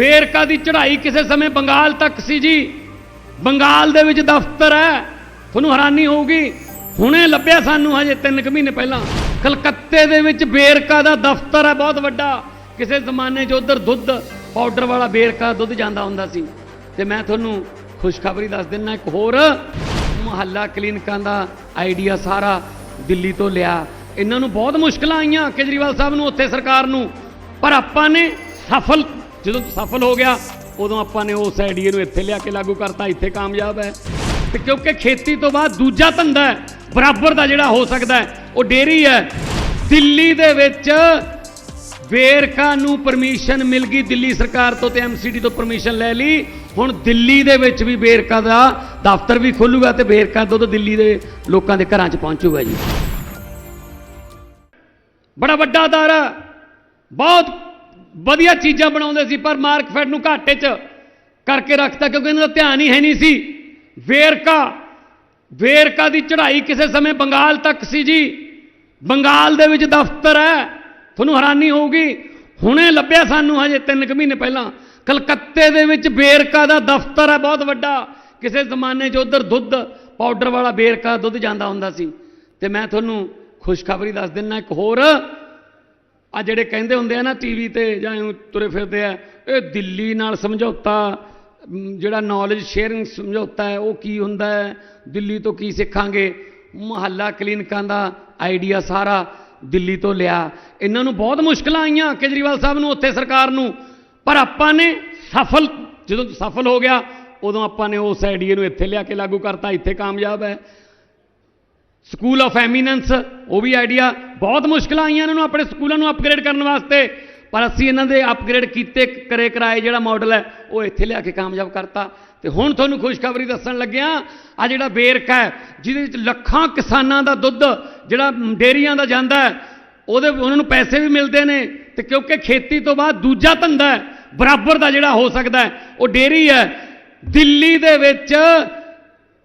ਵੇਰਕਾ ਦੀ ਚੜ੍ਹਾਈ ਕਿਸੇ ਸਮੇਂ ਬੰਗਾਲ ਤੱਕ ਸੀ ਜੀ? ਬੰਗਾਲ ਦੇ ਵਿੱਚ ਦਫ਼ਤਰ ਹੈ। ਤੁਹਾਨੂੰ ਹੈਰਾਨੀ ਹੋਊਗੀ। ਹੁਣੇ ਲੱਭਿਆ ਸਾਨੂੰ ਹਜੇ 3 ਕੁ ਮਹੀਨੇ ਪਹਿਲਾਂ। ਕਲਕੱਤੇ ਦੇ ਵਿੱਚ ਵੇਰਕਾ ਦਾ ਦਫ਼ਤਰ ਹੈ, ਬਹੁਤ ਵੱਡਾ। ਕਿਸੇ ਜ਼ਮਾਨੇ 'ਚ ਉਧਰ ਦੁੱਧ ਪਾਊਡਰ ਵਾਲਾ ਵੇਰਕਾ ਦੁੱਧ ਜਾਂਦਾ ਹੁੰਦਾ ਸੀ। ਤੇ ਮੈਂ ਤੁਹਾਨੂੰ ਖੁਸ਼ਖਬਰੀ ਦੱਸ ਦਿੰਨਾ, ਇੱਕ ਹੋਰ ਮੁਹੱਲਾ ਕਲੀਨਿਕਾਂ ਦਾ ਆਈਡੀਆ ਸਾਰਾ ਦਿੱਲੀ ਤੋਂ ਲਿਆ। ਇਹਨਾਂ ਨੂੰ ਬਹੁਤ ਮੁਸ਼ਕਲਾਂ ਆਈਆਂ ਕੇਜਰੀਵਾਲ ਸਾਹਿਬ ਨੂੰ, ਉੱਥੇ ਸਰਕਾਰ ਨੂੰ। ਪਰ ਆਪਾਂ ਨੇ ਸਫਲ ਜਦੋਂ ਸਫਲ ਹੋ ਗਿਆ, ਉਦੋਂ ਆਪਾਂ ਨੇ ਉਸ ਆਈਡੀਆ ਨੂੰ ਇੱਥੇ ਲਿਆ ਕੇ ਲਾਗੂ ਕਰਤਾ, ਇੱਥੇ ਕਾਮਯਾਬ ਹੈ। ਤੇ ਕਿਉਂਕਿ ਖੇਤੀ ਤੋਂ ਬਾਅਦ ਦੂਜਾ ਧੰਦਾ ਹੈ, ਬਰਾਬਰ ਦਾ ਜਿਹੜਾ ਹੋ ਸਕਦਾ ਹੈ, ਉਹ ਡੇਰੀ ਹੈ। ਦਿੱਲੀ ਦੇ ਵਿੱਚ ਵੇਰਕਾ ਨੂੰ ਪਰਮਿਸ਼ਨ ਮਿਲ ਗਈ, ਦਿੱਲੀ ਸਰਕਾਰ ਤੋਂ ਤੇ ਐਮਸੀਡੀ ਤੋਂ ਪਰਮਿਸ਼ਨ ਲੈ ਲਈ। ਹੁਣ ਦਿੱਲੀ ਦੇ ਵਿੱਚ ਵੀ ਵੇਰਕਾ ਦਾ ਦਫ਼ਤਰ ਵੀ ਖੋਲੂਗਾ ਤੇ ਵੇਰਕਾ ਦੁੱਧ ਦਿੱਲੀ ਦੇ ਲੋਕਾਂ ਦੇ ਘਰਾਂ 'ਚ ਪਹੁੰਚੂਗਾ ਜੀ। ਬੜਾ ਵੱਡਾ ਅਦਾਰਾ, ਬਹੁਤ ਵਧੀਆ ਚੀਜ਼ਾਂ ਬਣਾਉਂਦੇ ਸੀ, ਪਰ ਮਾਰਕਫੈਟ ਨੂੰ ਘਾਟੇ 'ਚ ਕਰਕੇ ਰੱਖਤਾ ਕਿਉਂਕਿ ਇਹਨਾਂ ਦਾ ਧਿਆਨ ਹੀ ਹੈ ਨਹੀਂ ਸੀ। ਵੇਰਕਾ ਵੇਰਕਾ ਦੀ ਚੜ੍ਹਾਈ ਕਿਸੇ ਸਮੇਂ ਬੰਗਾਲ ਤੱਕ ਸੀ ਜੀ। ਬੰਗਾਲ ਦੇ ਵਿੱਚ ਦਫ਼ਤਰ ਹੈ, ਤੁਹਾਨੂੰ ਹੈਰਾਨੀ ਹੋਊਗੀ। ਹੁਣੇ ਲੱਭਿਆ ਸਾਨੂੰ ਹਜੇ 3 ਕੁ ਮਹੀਨੇ ਪਹਿਲਾਂ। ਕਲਕੱਤੇ ਦੇ ਵਿੱਚ ਵੇਰਕਾ ਦਾ ਦਫ਼ਤਰ ਹੈ, ਬਹੁਤ ਵੱਡਾ। ਕਿਸੇ ਜ਼ਮਾਨੇ 'ਚ ਉਧਰ ਦੁੱਧ ਪਾਊਡਰ ਵਾਲਾ ਵੇਰਕਾ ਦੁੱਧ ਜਾਂਦਾ ਹੁੰਦਾ ਸੀ। ਤੇ ਮੈਂ ਤੁਹਾਨੂੰ ਖੁਸ਼ਖਬਰੀ ਦੱਸ ਦਿੰਨਾ ਇੱਕ ਹੋਰ। ਆ ਜਿਹੜੇ ਕਹਿੰਦੇ ਹੁੰਦੇ ਆ ਨਾ ਟੀਵੀ ਤੇ ਜਾਂ ਤੁਰੇ ਫਿਰਦੇ ਆ, ਇਹ ਦਿੱਲੀ ਨਾਲ ਸਮਝੌਤਾ ਜਿਹੜਾ ਨੌਲੇਜ ਸ਼ੇਅਰਿੰਗ ਸਮਝੌਤਾ ਹੈ, ਉਹ ਕੀ ਹੁੰਦਾ ਹੈ? ਦਿੱਲੀ ਤੋਂ ਕੀ ਸਿੱਖਾਂਗੇ? ਮੁਹੱਲਾ ਕਲੀਨਿਕਾਂ ਦਾ ਆਈਡੀਆ ਸਾਰਾ ਦਿੱਲੀ ਤੋਂ ਲਿਆ। ਇਹਨਾਂ ਨੂੰ ਬਹੁਤ ਮੁਸ਼ਕਲਾਂ ਆਈਆਂ ਕੇਜਰੀਵਾਲ ਸਾਹਿਬ ਨੂੰ, ਉੱਥੇ ਸਰਕਾਰ ਨੂੰ। ਪਰ ਆਪਾਂ ਨੇ ਸਫਲ, ਜਦੋਂ ਸਫਲ ਹੋ ਗਿਆ, ਉਦੋਂ ਆਪਾਂ ਨੇ ਉਸ ਆਈਡੀਆ ਨੂੰ ਇੱਥੇ ਲਿਆ ਕੇ ਲਾਗੂ ਕਰਤਾ। ਇੱਥੇ ਕਾਮਯਾਬ ਹੈ। ਸਕੂਲ ਆਫ ਐਮੀਨੈਂਸ ਉਹ ਵੀ ਆਈਡੀਆ ਬਹੁਤ ਮੁਸ਼ਕਲਾਂ ਆਈਆਂ ਇਹਨਾਂ ਨੂੰ ਆਪਣੇ ਸਕੂਲਾਂ ਨੂੰ ਅਪਗ੍ਰੇਡ ਕਰਨ ਵਾਸਤੇ। ਪਰ ਅਸੀਂ ਇਹਨਾਂ ਦੇ ਅਪਗ੍ਰੇਡ ਕੀਤੇ, ਕਰੇ ਕਰਾਏ ਜਿਹੜਾ ਮਾਡਲ ਹੈ, ਉਹ ਇੱਥੇ ਲਿਆ ਕੇ ਕਾਮਯਾਬ ਕਰਤਾ। ਤੇ ਹੁਣ ਤੁਹਾਨੂੰ ਖੁਸ਼ਖਬਰੀ ਦੱਸਣ ਲੱਗਿਆ ਆ ਜਿਹੜਾ ਵੇਰਕਾ ਹੈ, ਜਿਹਦੇ ਵਿੱਚ ਲੱਖਾਂ ਕਿਸਾਨਾਂ ਦਾ ਦੁੱਧ, ਜਿਹੜਾ ਡੇਰੀਆਂ ਦਾ ਜਾਂਦਾ ਹੈ, ਉਹਦੇ ਉਹਨਾਂ ਨੂੰ ਪੈਸੇ ਵੀ ਮਿਲਦੇ ਨੇ। ਤੇ ਕਿਉਂਕਿ ਖੇਤੀ ਤੋਂ ਬਾਅਦ ਦੂਜਾ ਧੰਦਾ ਹੈ, ਬਰਾਬਰ ਦਾ ਜਿਹੜਾ ਹੋ ਸਕਦਾ ਹੈ, ਉਹ ਡੇਰੀ ਹੈ। ਦਿੱਲੀ ਦੇ ਵਿੱਚ